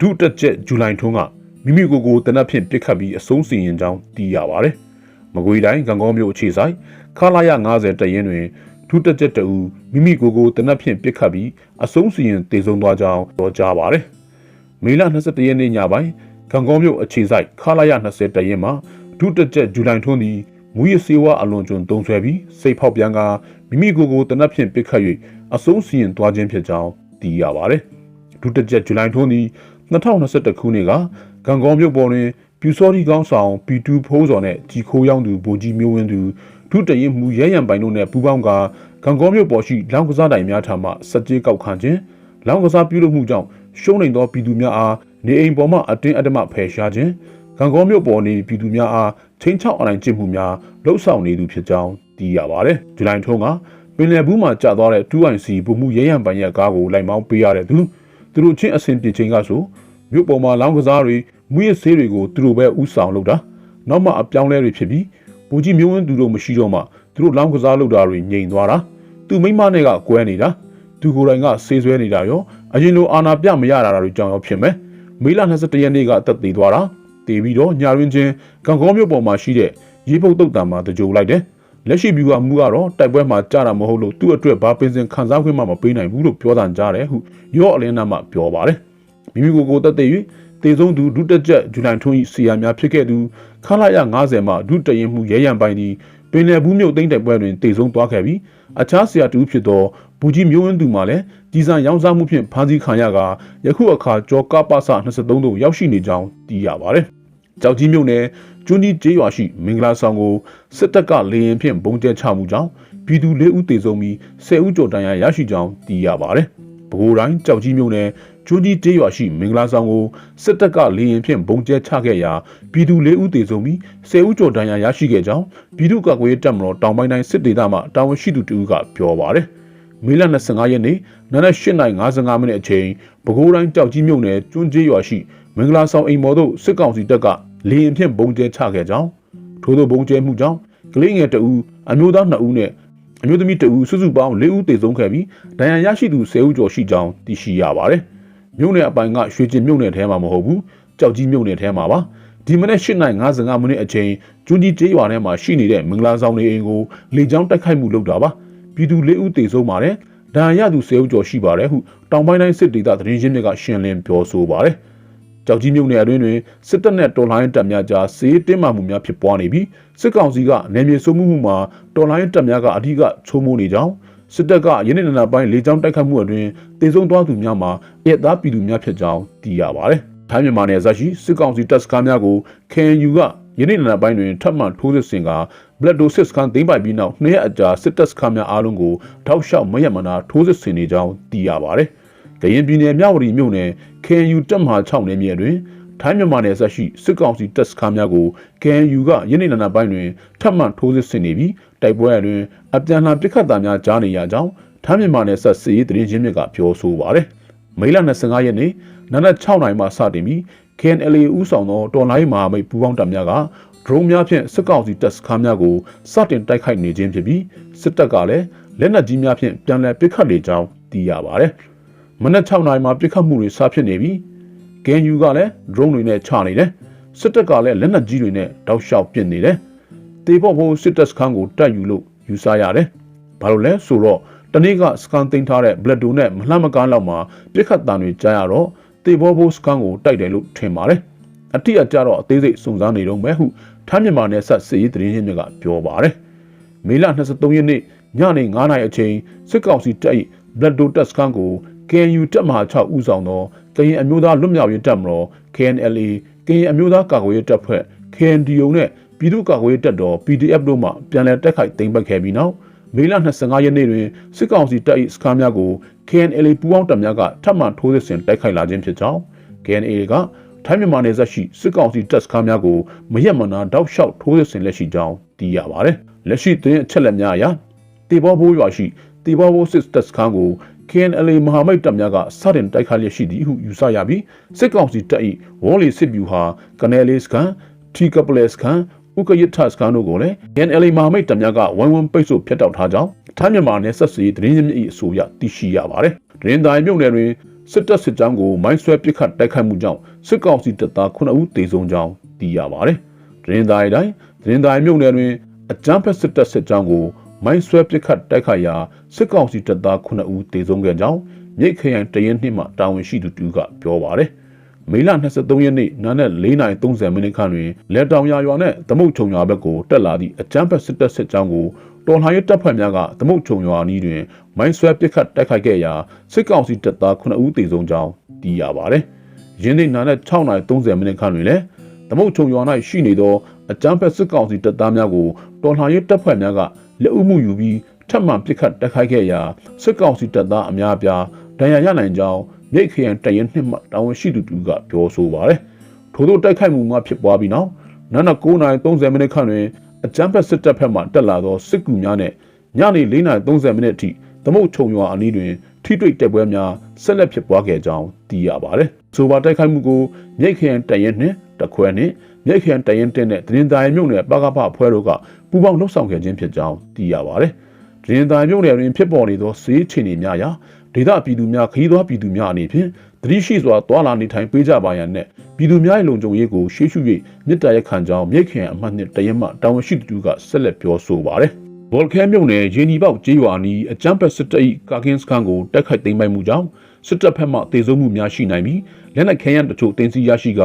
ဒုတက်ချက်ဇူလိုင်ထုံးကမိမိကိုယ်ကိုတနက်ဖြင့်ပြစ်ခတ်ပြီးအဆုံးစီရင်ကြောင်းသိရပါတယ်။မကွေးတိုင်းကံကောမျိုးအခြေဆိုင်ခလာရ90တက်ရင်တွင်ဒုတက်ချက်တူမိမိကိုယ်ကိုတနက်ဖြင့်ပြစ်ခတ်ပြီးအဆုံးစီရင်တည်ဆုံသွားကြောင်းပြောကြားပါတယ်။မေလ22ရက်နေ့ညပိုင်းကံကောမျိုးအခြေဆိုင်ခလာရ20တက်ရင်မှာဒုတက်ချက်ဇူလိုင်ထုံးသည်မူရစေဝါအလွန်ကျွံတုံဆွဲပြီးစိတ်ဖောက်ပြန်ကမိမိကိုယ်ကိုတနက်ဖြင့်ပြစ်ခတ်၍အဆုံးစီရင်သွားခြင်းဖြစ်ကြောင်းသိရပါတယ်။ဒုတက်ချက်ဇူလိုင်ထုံးသည် 2021ခုနှစ်ကဂံကောမြို့ပေါ်တွင်ပြူစောတိကောင်းဆောင်ပီတူဖိုးစော်နှင့်ကြီးခိုးရောက်သူဗိုလ်ကြီးမျိုးဝင်းသူဒုတရင်မူရဲရန်ပိုင်တို့နှင့်ပူးပေါင်းကဂံကောမြို့ပေါ်ရှိလောင်းကစားတိုင်များထံမှစက်ကြေးကောက်ခံခြင်းလောင်းကစားပြုလုပ်မှုကြောင့်ရှုံးနိမ်သောပြည်သူများအားနေအိမ်ပေါ်မှအတင်းအဓမ္မဖယ်ရှားခြင်းဂံကောမြို့ပေါ်နေပြည်သူများအားချင်းချောက်အနိုင်ကျင့်မှုများလှုပ်ဆောင်နေသူဖြစ်ကြောင်းသိရပါတယ်။ဇူလိုင်ထုံးကပင်လယ်ဘူးမှာကျသွားတဲ့ 2IC ဗိုလ်မှူးရဲရန်ပိုင်ရဲ့ကားကိုလိုက်မောင်းပေးရတဲ့သူ သူတို့ချင်းအဆင်ပြေချိန်ကဆိုမြို့ပေါ်မှာလောင်းကစားတွေမွေးဆေးတွေကိုသူတို့ပဲဥဆောင်လုပ်တာနောက်မှအပြောင်းလဲတွေဖြစ်ပြီးဘူကြီးမျိုးဝင်းသူတို့မရှိတော့မှသူတို့လောင်းကစားလုပ်တာတွေငြိမ်သွားတာသူမိမနဲ့ကကွဲနေတာသူကိုယ်တိုင်ကဆေးဆွဲနေတာရောအရင်လိုအာနာပြမရတာတွေကြောင့်ရောဖြစ်မယ်မေလ22ရက်နေ့ကတက်သေးသွားတာတည်ပြီးတော့ညာရင်းချင်းကံကောမြို့ပေါ်မှာရှိတဲ့ရေပုတ်တုတ်တံမှာတကြိုလိုက်တယ် လက်ရှိဗျူဟာမူကတော့တိုက်ပွဲမှာကြာတာမဟုတ်လို့သူ့အတွက်ဘာပင်စင်ခံစားခွင့်မှမပေးနိုင်ဘူးလို့ပြောတန်ကြတယ်ဟုရော့အလင်းနာမှပြောပါတယ်မိမိကိုယ်ကိုယ်တက်တဲ့၍တေဆုံးသူဒုတက်ချက်ဇူလိုင်ထွန်း၏ဆီယာများဖြစ်ခဲ့သူခလာရ90မှာဒုတရင်မှုရဲရန်ပိုင်းသည်ပင်လယ်ဘူးမြို့သိမ်းတိုက်ပွဲတွင်တေဆုံးသွားခဲ့ပြီးအခြားဆရာတူဖြစ်သောဘူကြီးမျိုးဝင်းသူမှလည်းကြီးစံရောင်းစားမှုဖြင့်ဖမ်းဆီးခံရကယခုအခါကျော်ကပစ23တို့ရောက်ရှိနေကြောင်းသိရပါတယ် ကြောက်ကြီးမြို့နယ်ကျွန်းကြီးကျေးရွာရှိမင်္ဂလာဆောင်ကိုစစ်တပ်ကလေရင်ဖြင့်ဘုံကျဲချမှုကြောင့်ပြည်သူ၄ဦးသေဆုံးပြီး10ဦးကျော်တန်ရာရရှိကြောင်းသိရပါတယ်။ပဲခူးတိုင်းကြောက်ကြီးမြို့နယ်ကျွန်းကြီးကျေးရွာရှိမင်္ဂလာဆောင်ကိုစစ်တပ်ကလေရင်ဖြင့်ဘုံကျဲချခဲ့ရာပြည်သူ၄ဦးသေဆုံးပြီး10ဦးကျော်တန်ရာရရှိခဲ့ကြောင်းပြည်သူ့ကာကွယ်ရေးတပ်မတော်တောင်ပိုင်းတိုင်းစစ်ဒေသမှတာဝန်ရှိသူတဦးကပြောပါတယ်။မေလ25ရက်နေ့နနက်8:55မိနစ်အချိန်ပဲခူးတိုင်းကြောက်ကြီးမြို့နယ်ကျွန်းကျေးရွာရှိမင်္ဂလာဆောင်အိမ်မော်တို့စစ်ကောင်စီတပ်က လေရင်ဖြင့်ဘုံကျဲချခဲ့ကြောင်းထို့သောဘုံကျဲမှုကြောင့်ကလေးငယ်တအူအမျိုးသား2ဦးနဲ့အမျိုးသမီးတအူစုစုပေါင်း4ဦးသေဆုံးခဲ့ပြီးဒဏ်ရာရရှိသူ10ဦးကျော်ရှိကြောင်းသိရှိရပါတယ်။မြို့နယ်အပိုင်ကရွှေကျင်မြို့နယ်ထဲမှာမဟုတ်ဘူးကြောက်ကြီးမြို့နယ်ထဲမှာပါ။ဒီမနေ့8:55မိနစ်အချိန်ကျွန်းကြီးကျေးရွာထဲမှာရှိနေတဲ့မင်္ဂလာဆောင်နေအိမ်ကိုလေကြောင်းတိုက်ခိုက်မှုလုပ်တာပါ။ပြည်သူ၄ဦးသေဆုံးပါတယ်။ဒဏ်ရာရသူ10ဦးကျော်ရှိပါတယ်ဟုတောင်ပိုင်းတိုင်းစစ်ဒေသသတင်းရင်းမြစ်ကရှင်းလင်းပြောဆိုပါတယ်။ ကြောက်ကြီးမြို့နယ်အတွင်းတွင်စစ်တပ်နဲ့တော်လှန်ရေးတပ်များကြားစေးတင်းမာမှုများဖြစ်ပွားနေပြီးစစ်ကောင်စီကနေမြေစိုးမှုမှုမှာတော်လှန်ရေးတပ်များကအဓိကချိုးမိုးနေကြောင်းစစ်တပ်ကယနေ့နံနက်ပိုင်းလေကြောင်းတိုက်ခတ်မှုအတွင်းတင်ဆုံးသွားသူများမှာရဲသားပြည်သူများဖြစ်ကြောင်းသိရပါတယ်။ထိုင်းမြန်မာနယ်စပ်ရှိစစ်ကောင်စီတပ်စခန်းများကို KNU ကယနေ့နံနက်ပိုင်းတွင်ထပ်မံထိုးစစ်ဆင်ကဘလက်ဒိုစစ်စခန်းသိမ်းပိုက်ပြီးနောက်နှစ်ရက်အကြာစစ်တပ်စခန်းများအားလုံးကိုထောက်လျှောက်မရမနာထိုးစစ်ဆင်နေကြောင်းသိရပါတယ်။ ကရင်ပြည်နယ်မြဝတီမြို့နယ် KNU တပ်မဟာ6နယ်မြေတွင်ထိုင်းမြန်မာနယ်စပ်ရှိစစ်ကောင်စီတပ်စခန်းများကို KNU ကယနေ့နံနက်ပိုင်းတွင်ထပ်မံထိုးစစ်ဆင်နေပြီးတိုက်ပွဲအတွင်အပြန်အလှန်ပစ်ခတ်တာများကြားနေရကြောင်းထိုင်းမြန်မာနယ်စပ်စစ်ရေးသတင်းရင်းမြစ်ကပြောဆိုပါရယ်။မေလ25ရက်နေ့နနက်6နာရီမှစတင်ပြီး KNLA ဦးဆောင်သောတော်လိုင်းမဟာမိတ်ပူးပေါင်းတပ်များကဒရုန်းများဖြင့်စစ်ကောင်စီတပ်စခန်းများကိုစတင်တိုက်ခိုက်နေခြင်းဖြစ်ပြီးစစ်တပ်ကလည်းလက်နက်ကြီးများဖြင့်ပြန်လည်ပစ်ခတ်နေကြောင်းသိရပါရယ်။ မနက်6နာရီမှာပစ်ခတ်မှုတွေစဖြစ်နေပြီး KNU ကလည်း drone တွေနဲ့ချနေတယ်စစ်တပ်ကလည်းလက်နက်ကြီးတွေနဲ့တောက်လျှောက်ပစ်နေတယ်တေဖို့ဖို့စစ်တပ်စခန်းကိုတိုက်ယူလို့ယူဆရတယ်ဘာလို့လဲဆိုတော့တနေ့ကစကန်သိမ်းထားတဲ့ blood ဒိုနဲ့မလှမ်းမကားလောက်မှာပြစ်ခတ်တံတွေကြားရတော့တေဖို့ဖို့စကန်ကိုတိုက်တယ်လို့ထင်ပါတယ်အတိအကျတော့အသေးစိတ်စုံစမ်းနေတော့မယ်ဟုထမ်းမြန်မာနယ်ဆက်စစ်ရေးသတင်းရင်းမြစ်ကပြောပါတယ်မေလ23ရက်နေ့ညနေ9:00နာရီအချိန်စစ်ကောင်စီတပ်၏ blood ဒိုတပ်စခန်းကို KNU တပ်မဟာ6ဦးဆောင်သောကရင်အမျိုးသားလွတ်မြောက်ရေးတပ်မတော် KNLA ကရင်အမျိုးသားကာကွယ်ရေးတပ်ဖွဲ့ KNDO နဲ့ပြည်သူ့ကာကွယ်ရေးတပ်တော် PDF တို့မှပြန်လည်တက်ခိုက်သိမ်းပိုက်ခဲ့ပြီးနောက်မေလ25ရက်နေ့တွင်စစ်ကောင်စီတပ်၏စခန်းများကို KNLA ပူးပေါင်းတပ်များကထပ်မံထိုးစစ်ဆင်တိုက်ခိုက်လာခြင်းဖြစ်ကြောင်း KNA ကထထိုင်းမြန်မာနယ်စပ်ရှိစစ်ကောင်စီတပ်စခန်းများကိုမရက်မနာတောက်လျှောက်ထိုးစစ်ဆင်လက်ရှိကြောင်းသိရပါတယ်။လက်ရှိသတင်းအချက်အလက်များအရတေဘောဘိုးရွာရှိတေဘောဘိုးစစ်တပ်စခန်းကို KNLA မဟာမိတ်တပ်များကစတင်တိုက်ခိုက်လျက်ရှိသည်ဟုယူဆရပြီးစစ်ကောင်စီတပ်၏ဝေါ်လီစစ်ဗျူဟာကနေလေးစခန်းထီကပလက်စခန်းဥကရစ်ထစခန်းတို့ကိုလည်း KNLA မဟာမိတ်တပ်များကဝိုင်းဝန်းပိတ်ဆို့ဖျက်တောက်ထားကြောင်းထိုင်းမြန်မာနယ်ဆက်စီသတင်းရင်းမြစ်၏အဆိုအရသိရှိရပါတယ်။ဒရင်တိုင်းမြို့နယ်တွင်စစ်တပ်စစ်ကြောင်းကိုမိုင်းဆွဲပစ်ခတ်တိုက်ခိုက်မှုကြောင့်စစ်ကောင်စီတပ်သား9ဦးသေဆုံးကြောင်းသိရပါတယ်။ဒရင်တိုင်းတိုင်းဒရင်တိုင်းမြို့နယ်တွင်အကြမ်းဖက်စစ်တပ်စစ်ကြောင်းကို မိုင်းဆွဲပစ်ခတ်တိုက်ခိုက်ရာစစ်ကောင်စီတပ်သား9ဦးသေဆုံးခဲ့ကြောင်းမြိတ်ခရိုင်တရင်နှစ်မှတာဝန်ရှိသူတူကပြောပါတယ်။မေလ23ရက်နေ့နာနဲ့4:30မိနစ်ခန့်တွင်လက်တောင်ရွာရွာနဲ့သမုတ်ချုံရွာဘက်ကိုတက်လာသည့်အကြမ်းဖက်စစ်တပ်စစ်ကြောင်းကိုတော်လှန်ရေးတပ်ဖွဲ့များကသမုတ်ချုံရွာနီးတွင်မိုင်းဆွဲပစ်ခတ်တိုက်ခိုက်ခဲ့ရာစစ်ကောင်စီတပ်သား9ဦးသေဆုံးကြောင်းသိရပါတယ်။ယင်းနေ့နာနဲ့6:30မိနစ်ခန့်တွင်လည်းသမုတ်ချုံရွာ၌ရှိနေသောအကြမ်းဖက်စစ်ကောင်စီတပ်သားများကိုတော်လှန်ရေးတပ်ဖွဲ့များက လက်ဦးမှုယူပြီးထပ်မံပစ်ခတ်တိုက်ခိုက်ခဲ့ရာစစ်ကောင်စီတပ်သားအများအပြားဒဏ်ရာရနိုင်ကြောင်းမြိတ်ခရိုင်တရင်နှစ်မှတာဝန်ရှိသူတူကပြောဆိုပါတယ်။ထို့သောတိုက်ခိုက်မှုများဖြစ်ပွားပြီးနောက်နန9:30မိနစ်ခန့်တွင်အကြမ်းဖက်စစ်တပ်ဖက်မှတက်လာသောစစ်ကူများနဲ့ညနေ4:30မိနစ်အထိသမုတ်ချုံရွာအနီးတွင် ထိတွေ့တိုက်ပွဲများဆက်လက်ဖြစ်ပွားခဲ့ကြောင်းသိရပါတယ်။ဆိုပါတိုက်ခိုက်မှုကိုမြိတ်ခရိုင်တရင်နှင့် တခွဲနှင့်မြိတ်ခရိုင်တရင်တင်တဲ့သတင်းသားမြို့နယ်ပကပအဖွဲ့တို့ကပူးပေါင်းလှုပ်ဆောင်ခဲ့ခြင်းဖြစ်ကြောင်းသိရပါတယ်။သတင်းသားမြို့နယ်တွင်ဖြစ်ပေါ်နေသောစေးချင်နေများရာဒေသပြည်သူများခရီးသွားပြည်သူများအနေဖြင့်သတိရှိစွာတွာလာနေထိုင်ပေးကြပါရန်နဲ့ပြည်သူများ၏လုံခြုံရေးကိုရှေ့ရှု၍မြစ်တာရက်ခံကြောင်းမြိတ်ခရိုင်အမှတ်နှစ်တရင်မှတာဝန်ရှိသူကဆက်လက်ပြောဆိုပါတယ်။ဘော်လခဲမြုံနယ်ရေနီပေါက်ကျေးရွာနီးအကြမ်းဖက်စစ်တပ်၏ကာကင်းစခန်းကိုတိုက်ခိုက်သိမ်းပိုက်မှုကြောင့် စစ်တပ်ဖက်မှတေဆုံးမှုများရှိနိုင်ပြီးလက်နက်ခဲယမ်းတချို့တင်စီရရှိက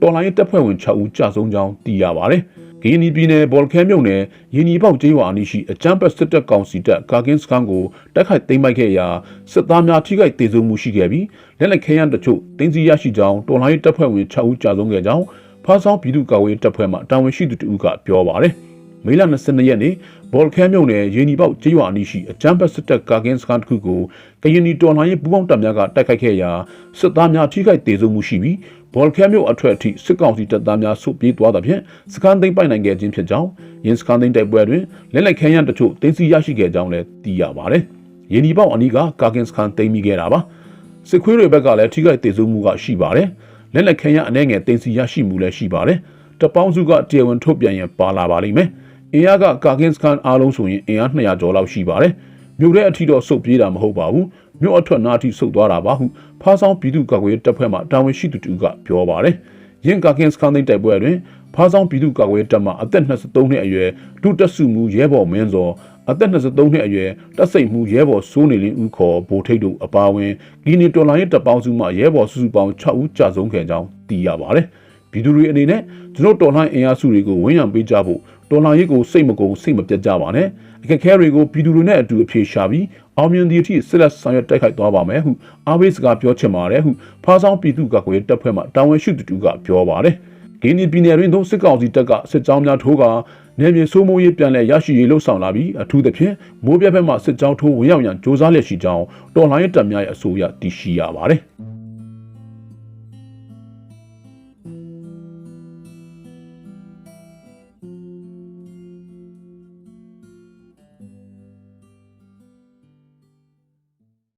တော်လိုင်းတပ်ဖွဲ့ဝင်6ဦးကြာဆုံးကြောင်းသိရပါတယ်။ဂီနီပြည်နယ်ဘော်လခဲမြုံနယ်ရေနီပေါက်ကျေးရွာအနီးရှိအကြမ်းဖက်စစ်တပ်ကောင်စီတပ်ကာကင်းစခန်းကိုတိုက်ခိုက်သိမ်းပိုက်ခဲ့ရာစစ်သားများထိခိုက်တေဆုံးမှုရှိခဲ့ပြီးလက်နက်ခဲယမ်းတချို့တင်စီရရှိကြောင်းတော်လိုင်းတပ်ဖွဲ့ဝင်6ဦးကြာဆုံးခဲ့ကြောင်းဖားဆောင်ပြည်သူ့ကာကွယ်ရေးတပ်ဖွဲ့မှတာဝန်ရှိသူတဦးကပြောပါတယ်။ မေလ22ရက်နေ့ဘော်လခဲမြုံနယ်ရေနီပေါက်ကျေးရွာအနီးရှိအကြမ်းဖက်စစ်တပ်ကာကင်းစခန်းတစ်ခုကိုကရင်နီတော်လှန်ရေးပူးပေါင်းတပ်များကတိုက်ခိုက်ခဲ့ရာစစ်သားများထိခိုက်ဒေဆုံးမှုရှိပြီးဘော်လခဲမြုံအထက်အထိစစ်ကောင်စီတပ်သားများဆုတ်ပြေးသွားသဖြင့်စခန်းသိမ်းပိုက်နိုင်ခဲ့ခြင်းဖြစ်ကြောင်းရင်းစခန်းသိမ်းတိုက်ပွဲတွင်လက်လက်ခဲယမ်းတချို့တင်စီရရှိခဲ့ကြောင်းလည်းသိရပါတယ်။ရေနီပေါက်အနီးကကာကင်းစခန်းသိမ်းမိခဲ့တာပါ။စစ်ခွေးတွေဘက်ကလည်းထိခိုက်ဒေဆုံးမှုကရှိပါတယ်။လက်လက်ခဲယမ်းအနေငယ်တင်စီရရှိမှုလည်းရှိပါတယ်။ တပေါင်းစုကတရားဝင်ထုတ်ပြန်ရင်ပါလာပါလိမ့်မယ်။အင်အားကကာကင်းစခန်းအားလုံးဆိုရင်အင်အား200ကျော်လောက်ရှိပါတယ်။မြို့ထဲအထိတော့စုပ်ပြေးတာမဟုတ်ပါဘူး။မြို့အထွက်နားအထိစုပ်သွားတာပါဟုဖားဆောင်ပြည်သူ့ကာကွယ်ရေးတပ်ဖွဲ့မှတာဝန်ရှိသူတူကပြောပါတယ်။ရင်းကာကင်းစခန်းသိမ်းတိုက်ပွဲတွင်ဖားဆောင်ပြည်သူ့ကာကွယ်ရေးတပ်မှအသက်23နှစ်အရွယ်ဒုတက်စုမှုရဲဘော်မင်းစောအသက်23နှစ်အရွယ်တပ်စိတ်မှုရဲဘော်စိုးနေလင်းဦးခေါ်ဗိုလ်ထိပ်တို့အပါအဝင်ဂီနီတော်လိုင်းတပ်ပေါင်းစုမှရဲဘော်စုစုပေါင်း6ဦးကြာဆုံးခဲ့ကြောင်းသိရပါတယ်။ ပြည်သူတွေအနေနဲ့ကျွန်တော်တော်လှန်အင်အားစုတွေကိုဝန်းရံပေးကြဖို့တော်လှန်ရေးကိုစိတ်မကုန်စိတ်မပြတ်ကြပါနဲ့အခက်အခဲတွေကိုပြည်သူတွေနဲ့အတူအပြေရှာပြီးအောင်မြင်သည့်အထိဆက်လက်ဆောင်ရွက်တိုက်ခိုက်သွားပါမယ်ဟုအားပေးစကားပြောချင်ပါတယ်ဟုဖားဆောင်ပြည်သူ့ကာကွယ်ရေးတပ်ဖွဲ့မှတာဝန်ရှိသူတူကပြောပါတယ်။ဂင်းနီပြည်နယ်တွင်သို့စစ်ကောင်စီတပ်ကစစ်ကြောင်းများထိုးကနေမြေစိုးမိုးရေးပြန်လည်ရရှိရေးလှုပ်ဆောင်လာပြီးအထူးသဖြင့်မိုးပြတ်ဘက်မှစစ်ကြောင်းထိုးဝင်ရောက်ရန်စ조사လက်ရှိကြောင်းတော်လှန်ရေးတပ်များရဲ့အဆိုအရသိရှိရပါတယ်။